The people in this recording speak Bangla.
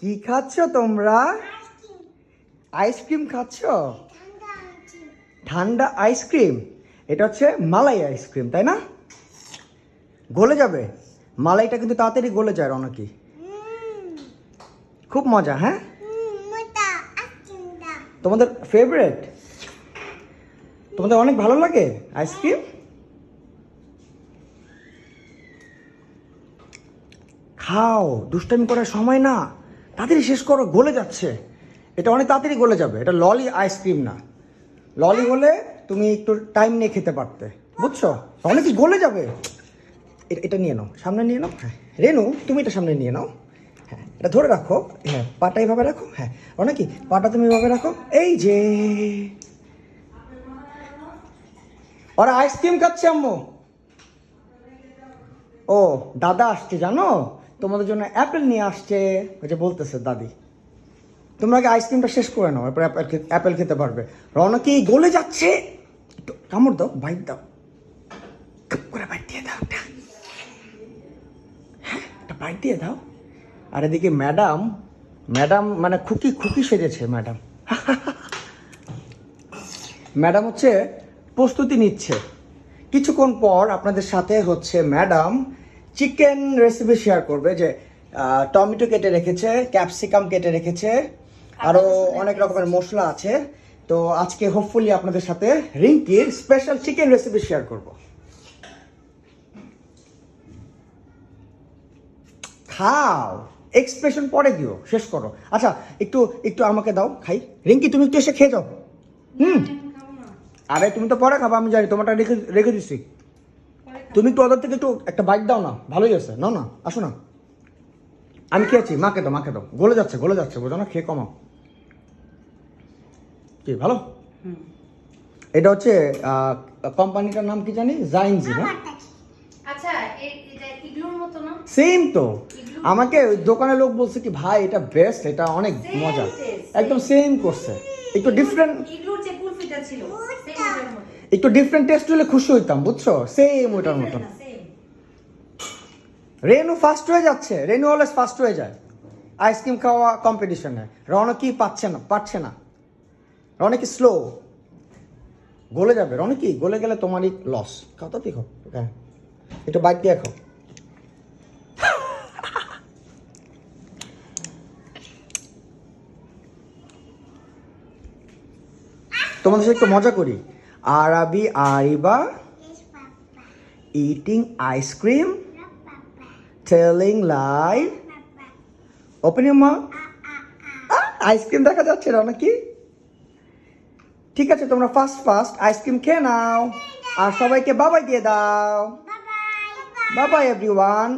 কি খাচ্ছ তোমরা? আইসক্রিম খাচ্ছ? ঠান্ডা আইসক্রিম। এটা হচ্ছে মালাই আইসক্রিম, তাই না? গলে যাবে। মালাইটা কিন্তু তাড়াতাড়ি গলে যায়, রনকি। খুব মজা হ্যাঁ? তোমাদের ফেভারেট তোমাদের অনেক ভালো লাগে আইসক্রিম? খাও, দুষ্টামি করার সময় না। তাড়াতাড়ি শেষ করো, গলে যাচ্ছে। এটা অনেক তাড়াতাড়ি গলে যাবে। এটা ললি আইসক্রিম না। ললি হলে তুমি একটু টাইম নিয়ে খেতে পারতে। বুঝছ? অনেক গলে যাবে? এটা নিয়ে নাও। সামনে নিয়ে নাও। হ্যাঁ। রেনু, তুমি এটা সামনে নিয়ে নাও। হ্যাঁ এটা ধরে রাখো। হ্যাঁ পাটা এইভাবে রাখো। হ্যাঁ অনেক পাটা তুমি এভাবে রাখো। এই যে। ওরা আইসক্রিম খাচ্ছে, আম্মু। ও, দাদা আসছে, জানো? তোমাদের জন্য অ্যাপেল নিয়ে আসছে। ওই যে বলতেছে দাদি, তোমরা আগে আইসক্রিমটা শেষ করে নাও, এরপর অ্যাপেল খেতে পারবে। রনকি গলে যাচ্ছে? একটু কামড় দাও বাইট দাও। করে বাইট দিয়ে দাও একটা। হ্যাঁ একটা বাইট দিয়ে দাও। আর এদিকে ম্যাডাম ম্যাডাম মানে খুকি খুকি সেজেছে ম্যাডাম ম্যাডাম হচ্ছে প্রস্তুতি নিচ্ছে। কিছুক্ষণ পর আপনাদের সাথে হচ্ছে ম্যাডাম চিকেন রেসিপি শেয়ার করবে যে টমেটো কেটে রেখেছে ক্যাপসিকাম কেটে রেখেছে আরও অনেক রকমের মশলা আছে। তো আজকে হোপফুলি আপনাদের সাথে রিঙ্কির স্পেশাল চিকেন রেসিপি শেয়ার করব। খাও। এক্সপ্রেশন পরে দিও শেষ করো। আচ্ছা একটু একটু আমাকে দাও খাই। রিঙ্কি তুমি একটু এসে খেয়ে যাও। হুম। আরে তুমি তো পরে খাবা আমি জানি তোমারটা রেখে রেখে দিছি। তুমি একটু ওদের থেকে একটু একটা বাইক দাও না। ভালোই আছে নাও না আসো না। আমি খেয়েছি। মাকে দাও মাকে দাও। গলে যাচ্ছে গলে যাচ্ছে। বোঝো না খেয়ে কমাও। কি ভালো? এটা হচ্ছে কোম্পানিটার নাম কি জানি? জাইনজি না? আচ্ছা এ- এটা ইগলুর মতো না? সেম তো। আমাকে দোকানের লোক বলছে কি ভাই এটা বেস্ট এটা অনেক মজা। একদম সেম করছে। একটু ডিফারেন্ট ইগলুর যে কুলফিটা ছিল একটু ডিফারেন্ট টেস্ট হলে খুশি হইতাম বুঝছ? সেম ওইটার মতন। রেনু ফার্স্ট হয়ে যাচ্ছে রেনু অলওয়েজ ফার্স্ট হয়ে যায়। আইসক্রিম খাওয়া কম্পিটিশনে রনকি পাচ্ছে না পারছে না? রনকি স্লো গলে যাবে। রনকি গলে গেলে তোমারই লস খাও তো দেখো হ্যাঁ। একটু বাইক দিয়ে খাও। তোমাদের সাথে একটু মজা করি। Arabi Ariba eating ice cream, telling lie. Open your mouth. Ice cream দেখা যাচ্ছে না নাকি? ঠিক আছে তোমরা ফার্স্ট ফার্স্ট আইসক্রিম খেয়ে নাও। আর সবাইকে বাবাই দিয়ে দাও। বাবাই এভরিওয়ান